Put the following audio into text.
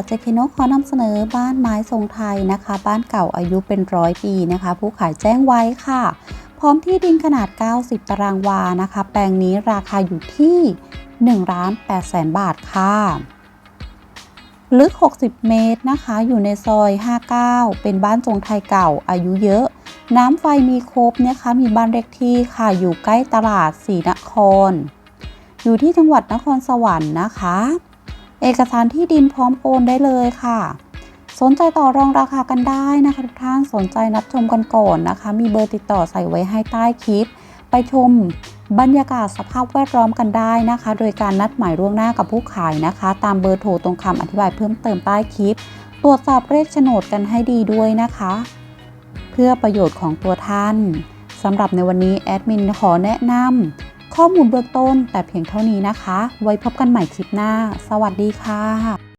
าวเจคิโนขอนำเสนอบ้านไม้ทรงไทยนะคะ บ้านเก่าอายุเป็นร้อยปีนะคะ ผู้ขายแจ้งไว้ค่ะ พร้อมที่ดินขนาด 90 ตารางวานะคะ แปลงนี้ราคาอยู่ที่1ล้าน8แสนบาทค่ะ ลึก 60 เมตรนะคะ อยู่ในซอย 59 เป็นบ้านทรงไทยเก่าอายุเยอะ น้ำไฟมีครบนะคะ มีบ้านเล็กที่ค่ะ อยู่ใกล้ตลาดศรีนคร อยู่ที่จังหวัดนครสวรรค์นะคะ เอกสารที่ดินพร้อมโอนได้เลยค่ะ สนใจต่อรองราคากันได้นะคะทุกท่านสนใจนัดชมกันก่อนนะคะ มีเบอร์ติดต่อใส่ไว้ให้ใต้คลิป ไปชมบรรยากาศสภาพแวดล้อมกันได้นะคะ โดยการนัดหมายล่วงหน้ากับผู้ขายนะคะ ตามเบอร์โทรตรงคำอธิบายเพิ่มเติมใต้คลิป ตรวจสอบเลขโฉนดกันให้ดีด้วยนะคะ เพื่อประโยชน์ของตัวท่านสำหรับในวันนี้แอดมินขอแนะนำ ข้อมูลเบื้องต้นแต่เพียงเท่านี้นะคะ ไว้พบกันใหม่คลิปหน้า สวัสดีค่ะ